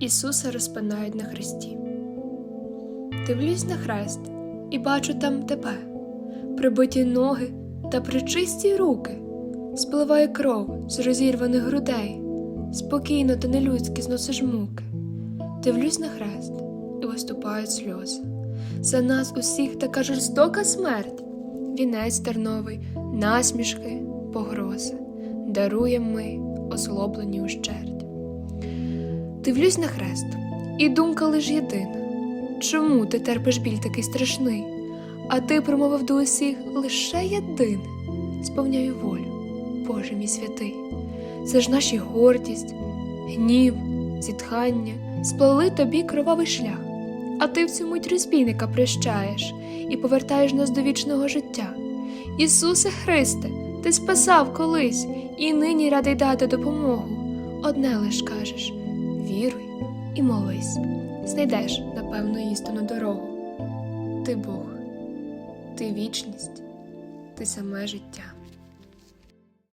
Ісуса розпинають на хресті. Дивлюсь на хрест і бачу там тебе, прибиті ноги та причисті руки, спливає кров з розірваних грудей, спокійно та нелюдськи зносиш муки. Дивлюсь на хрест і виступають сльози. За нас усіх така жорстока смерть, вінець терновий, насмішки, погрози, даруєм ми озлоблені ущерть. Дивлюсь на хрест, і думка лиш єдина. Чому ти терпиш біль такий страшний? А ти промовив до усіх лише єдине, сповняю волю, Боже мій святий. Це ж наші гордість, гнів, зітхання, сплели тобі кровавий шлях, а ти в цю мить розбійника прищаєш і повертаєш нас до вічного життя. Ісусе Христе, ти спасав колись і нині радий дати допомогу. Одне лиш кажеш віруй і молись, знайдеш, напевно, істинну дорогу. Ти Бог, ти вічність, ти саме життя.